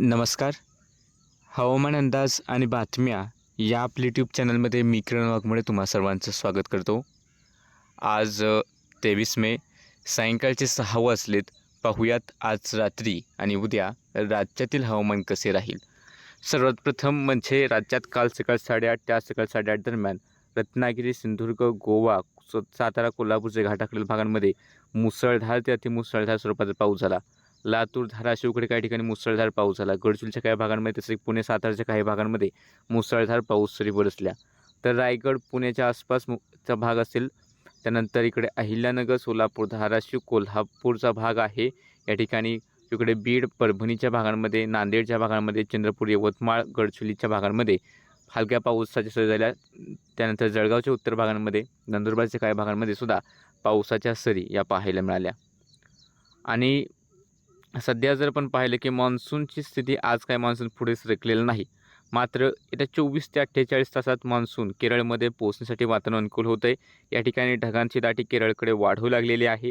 नमस्कार. हवामान अंदाज आणि बातम्या या आपल्या यूट्यूब चॅनलमध्ये मी किरण वाघमोडे तुम्हा सर्वांचं स्वागत करतो. आज तेवीस मे सायंकाळचे सहा वाजलेत. पाहूयात आज रात्री आणि उद्या राज्यातील हवामान कसे राहील? सर्वात प्रथम म्हणजे राज्यात काल सकाळ साडेआठ त्या सकाळ साडेआठ दरम्यान रत्नागिरी सिंधुदुर्ग गोवा सातारा कोल्हापूरच्या घाटाकडील भागांमध्ये मुसळधार ते अतिमुसळधार स्वरूपाचा पाऊस झाला. लातूर धाराशिवकडे काही ठिकाणी मुसळधार पाऊस झाला. गडचिरोलीच्या काही भागांमध्ये तसेच पुणे सातारच्या काही भागांमध्ये मुसळधार पाऊस सरी बरसल्या तर रायगड पुण्याच्या आसपास मु- भाग असेल त्यानंतर इकडे अहिल्यानगर सोलापूर धाराशिव कोल्हापूरचा भाग आहे. या ठिकाणी इकडे बीड परभणीच्या भागांमध्ये नांदेडच्या भागांमध्ये चंद्रपूर यवतमाळ गडचिरोलीच्या भागांमध्ये हलक्या पावसाच्या सरी झाल्या. त्यानंतर जळगावच्या उत्तर भागांमध्ये नंदुरबारच्या काही भागांमध्ये सुद्धा पावसाच्या सरी या पाहायला मिळाल्या. आणि सध्या जर आपण पाहिलं की मान्सूनची स्थिती आज काय मान्सून पुढे सरकलेलं नाही. मात्र येत्या चोवीस ते अठ्ठेचाळीस तासात मान्सून केरळमध्ये पोहोचण्यासाठी वातावरण अनुकूल होतं आहे या ठिकाणी ढगांची दाटी केरळकडे वाढू लागलेली आहे.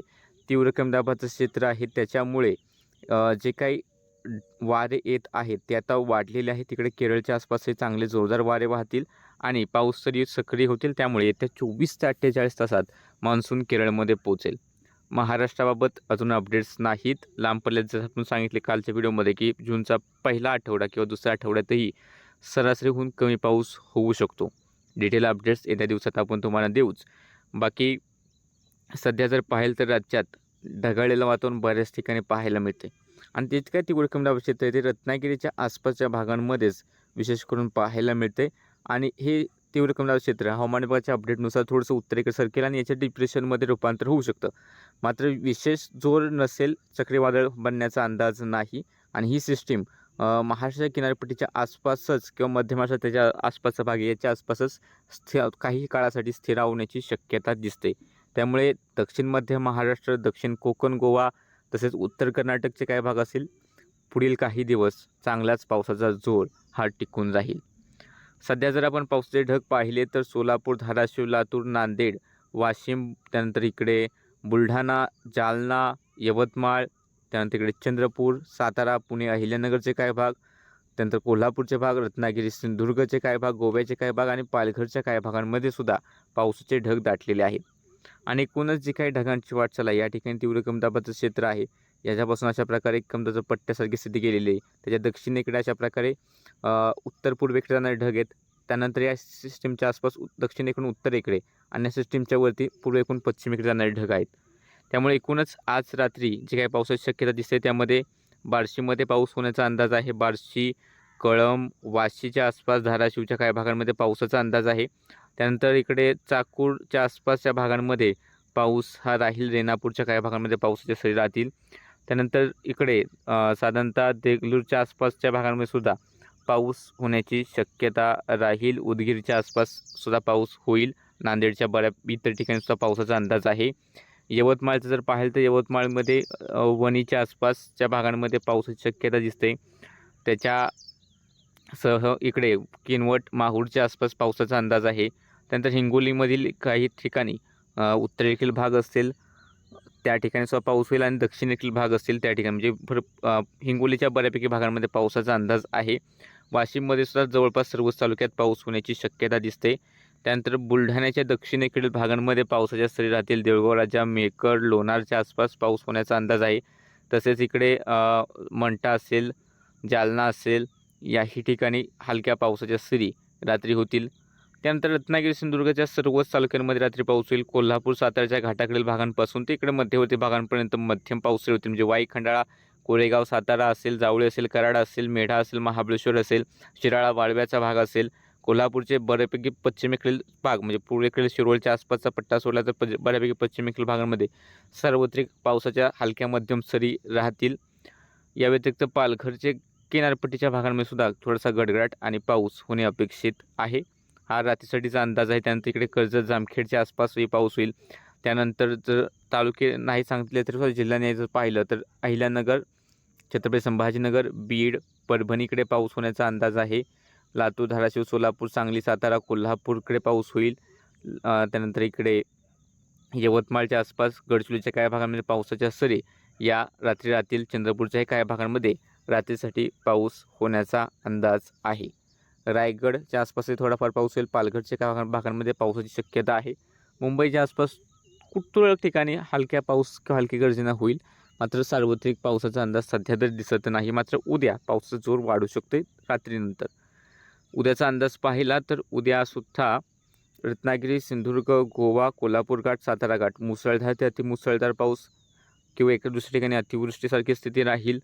तीव्र कमी दाबाचं क्षेत्र आहे. त्याच्यामुळे जे काही वारे येत आहेत ते आता वाढलेले आहे तिकडे केरळच्या आसपास हे चांगले जोरदार वारे वाहतील आणि पाऊस तरी सक्रिय होतील. त्यामुळे येत्या चोवीस ते अठ्ठेचाळीस तासात मान्सून केरळमध्ये पोहोचेल. महाराष्ट्राबाबत अजून अपडेट्स नाहीत. लांब पल्ल्यात जसं आपण सांगितले कालच्या व्हिडिओमध्ये की जूनचा पहिला आठवडा किंवा दुसऱ्या आठवड्यातही सरासरीहून कमी पाऊस होऊ शकतो. डिटेल अपडेट्स येत्या दिवसात आपण तुम्हाला देऊच. बाकी सध्या जर पाहिलं तर राज्यात ढगाळलेलं वातावरण बऱ्याच ठिकाणी पाहायला मिळते आणि तेच काय तिकडे कमी दाब आहे ते रत्नागिरीच्या आसपासच्या भागांमध्येच विशेष करून पाहायला मिळते आणि हे तीव्र कमी क्षेत्र हवामान विभागाच्या अपडेटनुसार थोडंसं उत्तरेकडे सरकेल आणि याच्या डिप्रेशनमध्ये रूपांतर होऊ शकतं. मात्र विशेष जोर नसेल चक्रीवादळ बनण्याचा अंदाज नाही आणि ही सिस्टीम महाराष्ट्राच्या किनारपट्टीच्या आसपासच किंवा मध्य महाराष्ट्रात त्याच्या आसपासचा भाग आहे, याच्या आसपासच स्थिर काही काळासाठी स्थिर होण्याची शक्यता दिसते. त्यामुळे दक्षिण मध्य महाराष्ट्र दक्षिण कोकण गोवा तसेच उत्तर कर्नाटकचे काही भाग असेल पुढील काही दिवस चांगलाच पावसाचा जोर हा टिकून राहील. सध्या जर आपण पावसाचे ढग पाहिले तर सोलापूर धाराशिव लातूर नांदेड वाशिम त्यानंतर इकडे बुलढाणा जालना यवतमाळ त्यानंतर इकडे चंद्रपूर सातारा पुणे अहिल्यानगरचे काही भाग त्यानंतर कोल्हापूरचे भाग रत्नागिरी सिंधुदुर्गचे काही भाग गोव्याचे काही भाग आणि पालघरच्या काही भागांमध्ये सुद्धा पावसाचे ढग दाटलेले आहेत. आणि एकूणच जी काही ढगांची वाटचाल आहे या ठिकाणी तीव्र कमदाबाचं क्षेत्र आहे. याच्यापासून अशा प्रकारे एक पट्ट्यासारखी स्थिती गेलेली आहे. त्याच्या दक्षिणेकडे अशा प्रकारे उत्तर पूर्वेकडे जाणारे ढग आहेत. त्यानंतर या सिस्टीमच्या आसपास दक्षिणेकडून उत्तरेकडे आणि या सिस्टीमच्या वरती पूर्वेकडून पश्चिमेकडे जाणारे ढग आहेत. त्यामुळे एकूणच आज रात्री जे काही पावसाची शक्यता दिसते त्यामध्ये बार्शीमध्ये पाऊस होण्याचा अंदाज आहे. बार्शी कळंब वाशीच्या आसपास धाराशिवच्या काही भागांमध्ये पावसाचा अंदाज आहे. त्यानंतर इकडे चाकूरच्या आसपासच्या भागांमध्ये पाऊस हा राहील. रेणापूरच्या काही भागांमध्ये पावसाच्या सरी राहतील. त्यानंतर इकडे साधारणतः देगलूरच्या आसपासच्या भागांमध्ये सुद्धा पाऊस होण्याची शक्यता राहील. उदगीरच्या आसपास सुद्धा पाऊस होईल. नांदेडच्या बऱ्या इतर ठिकाणी सुद्धा पावसाचा अंदाज आहे. यवतमाळचं जर पाहिलं तर यवतमाळमध्ये वणीच्या आसपासच्या भागांमध्ये पावसाची शक्यता दिसते. त्याच्या सह इकडे किनवट माहूरच्या आसपास पावसाचा अंदाज आहे. त्यानंतर हिंगोलीमधील काही ठिकाणी उत्तरेखील उत्तरेकडील भाग असतील त्या ठिकाणी सुद्धा पाऊस होईल आणि दक्षिणेतील भाग असतील त्या ठिकाणी. म्हणजे भर हिंगोलीच्या बऱ्यापैकी भागांमध्ये पावसाचा अंदाज आहे. वाशिममध्ये सुद्धा जवळपास सर्वच तालुक्यात पाऊस होण्याची शक्यता दिसते. त्यानंतर बुलढाण्याच्या दक्षिणेकडील भागांमध्ये पावसाच्या सरी राहतील. देऊळगाव राजा मेकर लोणारच्या आसपास पाऊस होण्याचा अंदाज आहे. तसेच इकडे मंटा असेल जालना असेल याही ठिकाणी हलक्या पावसाच्या सरी रात्री होतील. त्यानंतर रत्नागिरी सिंधुदुर्गच्या सर्वच तालुक्यांमध्ये रात्री पाऊस होईल. कोल्हापूर साताऱ्याच्या घाटाकडील भागांपासून ते इकडे मध्यवर्ती भागांपर्यंत मध्यम पाऊस होतील म्हणजे वाई खंडाळा कोरेगाव सातारा असेल जावळी असेल कराड असेल मेढा असेल महाबळेश्वर असेल शिराळा वाळव्याचा भाग असेल कोल्हापूरचे बऱ्यापैकी पश्चिमेकडील भाग म्हणजे पूर्वेकडील शिरोळच्या आसपासचा पट्टा सोडला तर प बऱ्यापैकी पश्चिमेकडील भागांमध्ये सार्वत्रिक पावसाच्या हलक्या मध्यम सरी राहतील. या व्यतिरिक्त पालघरचे किनारपट्टीच्या भागांमध्ये सुद्धा थोडासा गडगडाट आणि पाऊस होणे अपेक्षित आहे. हा रात्रीसाठीचा अंदाज आहे. त्यानंतर इकडे कर्जत जामखेडच्या आसपासही पाऊस होईल. त्यानंतर जर तालुके नाही सांगितले तर जिल्ह्याने जर पाहिलं तर अहिल्यानगर छत्रपती संभाजीनगर बीड परभणीकडे पाऊस होण्याचा अंदाज आहे. लातूर धाराशिव सोलापूर सांगली सातारा कोल्हापूरकडे पाऊस होईल. त्यानंतर इकडे यवतमाळच्या आसपास गडचिरोलीच्या काही भागांमध्ये पावसाच्या सरी या रात्री राहतील चंद्रपूरच्याही काही भागांमध्ये रात्रीसाठी पाऊस होण्याचा अंदाज आहे. रायगडच्या आसपासही थोडाफार पाऊस होईल. पालघरच्या काही भागांमध्ये पावसाची शक्यता आहे. मुंबईच्या आसपास तुरळक ठिकाणी हलक्या पाऊस किंवा हलकी गर्जना होईल. मात्र सार्वत्रिक पावसाचा अंदाज सध्या तरी दिसत नाही. मात्र उद्या पावसाचा जोर वाढू शकते रात्रीनंतर. उद्याचा अंदाज पाहिला तर उद्यासुद्धा रत्नागिरी सिंधुदुर्ग गोवा कोल्हापूर घाट सातारा घाट मुसळधार ते अतिमुसळधार पाऊस किंवा एका दुसऱ्या ठिकाणी अतिवृष्टीसारखी स्थिती राहील.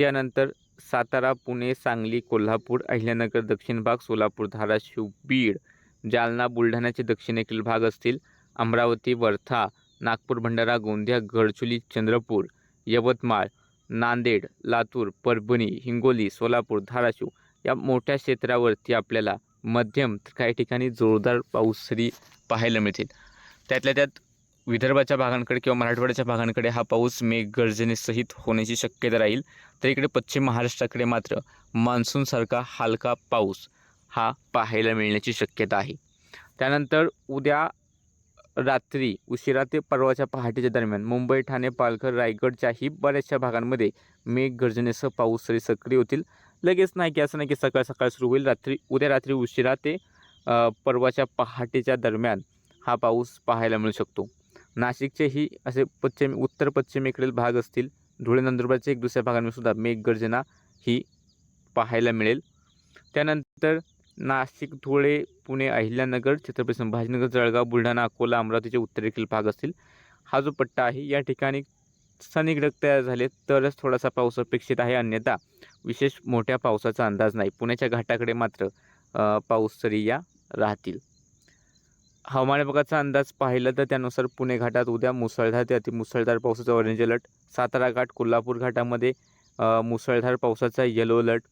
त्यानंतर सातारा पुणे सांगली कोल्हापूर अहिल्यानगर दक्षिण भाग सोलापूर धाराशिव बीड जालना बुलढाण्याचे दक्षिणेकडील भाग असतील. अमरावती वर्धा नागपूर भंडारा गोंदिया गडचुली चंद्रपूर यवतमाळ नांदेड लातूर परभणी हिंगोली सोलापूर धाराशिव या मोठ्या क्षेत्रावरती आपल्याला मध्यम तर काही ठिकाणी जोरदार पाऊस सरी पाहायला मिळतील. त्यातल्या त्यात विदर्भाच्या भागांकडे किंवा मराठवाड्याच्या भागांकडे हा पाऊस मेघगर्जनेसहित होण्याची शक्यता राहील. तर इकडे पश्चिम महाराष्ट्राकडे मात्र मान्सूनसारखा हलका पाऊस हा पाहायला मिळण्याची शक्यता आहे. त्यानंतर उद्या रात्री उशिरा ते परवाच्या पहाटेच्या दरम्यान मुंबई ठाणे पालघर रायगडच्याही बऱ्याचशा भागांमध्ये मेघगर्जनेसह पाऊस तरी सक्रिय होतील. लगेच नाही की असं नाही की सकाळ सकाळ सुरू होईल. रात्री उद्या रात्री उशिरा ते परवाच्या पहाटेच्या दरम्यान हा पाऊस पाहायला मिळू शकतो. नाशिकचे ही असे पश्चिम उत्तर पश्चिमेकडील भाग असतील. धुळे नंदुरबारच्या एक दुसऱ्या भागांमध्ये सुद्धा मेघगर्जना ही पाहायला मिळेल. त्यानंतर नाशिक धुळे पुणे अहिल्यानगर छत्रपती संभाजीनगर जळगाव बुलढाणा अकोला अमरावतीचे उत्तरेकडील भाग असतील. हा जो पट्टा आहे या ठिकाणी स्थानिक ढग तयार झाले तरच थोडासा पाऊस अपेक्षित आहे. अन्यथा विशेष मोठ्या पावसाचा अंदाज नाही. पुण्याच्या घाटाकडे मात्र पाऊस सरी या राहतील. हवामान विभागाचा अंदाज पाहिला तर त्यानुसार पुणे घाटात उद्या मुसळधार ते अतिमुसळधार पावसाचा ऑरेंज अलर्ट सातारा घाट कोल्हापूर घाटामध्ये मुसळधार पावसाचा येलो अलर्ट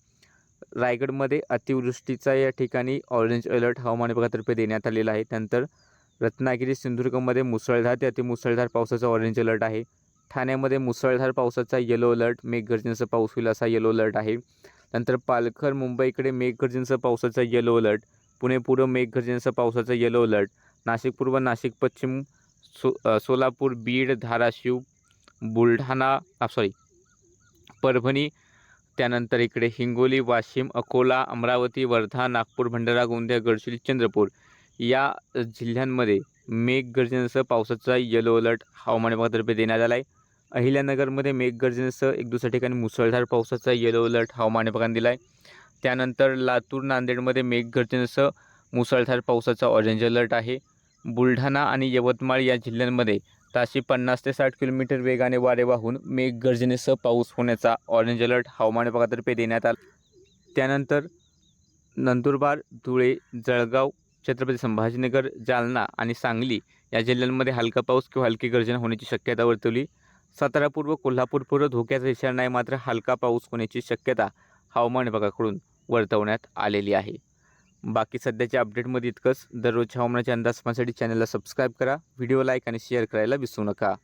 रायगडमध्ये अतिवृष्टीचा या ठिकाणी ऑरेंज अलर्ट हवामान विभागातर्फे देण्यात आलेला आहे. त्यानंतर रत्नागिरी सिंधुदुर्गमध्ये मुसळधार ते अतिमुसळधार पावसाचा ऑरेंज अलर्ट आहे. ठाण्यामध्ये मुसळधार पावसाचा येलो अलर्ट मेघगर्जनेचा पाऊस होईल असा येलो अलर्ट आहे. नंतर पालघर मुंबईकडे मेघगर्जनेचा पावसाचा येलो अलर्ट पुणे पूर्व मेघगर्जनेसह पावसाचा येलो अलर्ट नाशिक पूर्व नाशिक पश्चिम सो सोलापूर बीड धाराशिव बुलढाणा सॉरी परभणी त्यानंतर इकडे हिंगोली वाशिम अकोला अमरावती वर्धा नागपूर भंडारा गोंदिया गडचिरोली चंद्रपूर या जिल्ह्यांमध्ये मेघगर्जनेसह पावसाचा येलो अलर्ट हवामान विभागातर्फे देण्यात आला आहे अहिल्यानगरमध्ये मेघगर्जनेसह एक दुसऱ्या ठिकाणी मुसळधार पावसाचा येलो अलर्ट हवामान विभागाने दिला आहे त्यानंतर लातूर नांदेडमध्ये मेघगर्जनेसह मुसळधार पावसाचा ऑरेंज अलर्ट आहे. बुलढाणा आणि यवतमाळ या जिल्ह्यांमध्ये ताशी पन्नास ते साठ किलोमीटर वेगाने वारे वाहून मेघगर्जनेसह पाऊस होण्याचा ऑरेंज अलर्ट हवामान विभागातर्फे देण्यात आला. त्यानंतर नंदुरबार धुळे जळगाव छत्रपती संभाजीनगर जालना आणि सांगली या जिल्ह्यांमध्ये हलका पाऊस किंवा हलकी गर्जना होण्याची शक्यता वर्तवली. सातारा पूर्व कोल्हापूर पूर्व धोक्याचा इशारा नाही मात्र हलका पाऊस होण्याची शक्यता हवामान विभागाकडून वर्तवण्यात आलेली आहे. बाकी सध्याच्या अपडेटमध्ये इतकंच. दररोजच्या हवामानाच्या अंदाज पाहण्यासाठी चॅनलला सबस्क्राईब करा व्हिडिओ लाईक आणि शेअर करायला विसरू नका.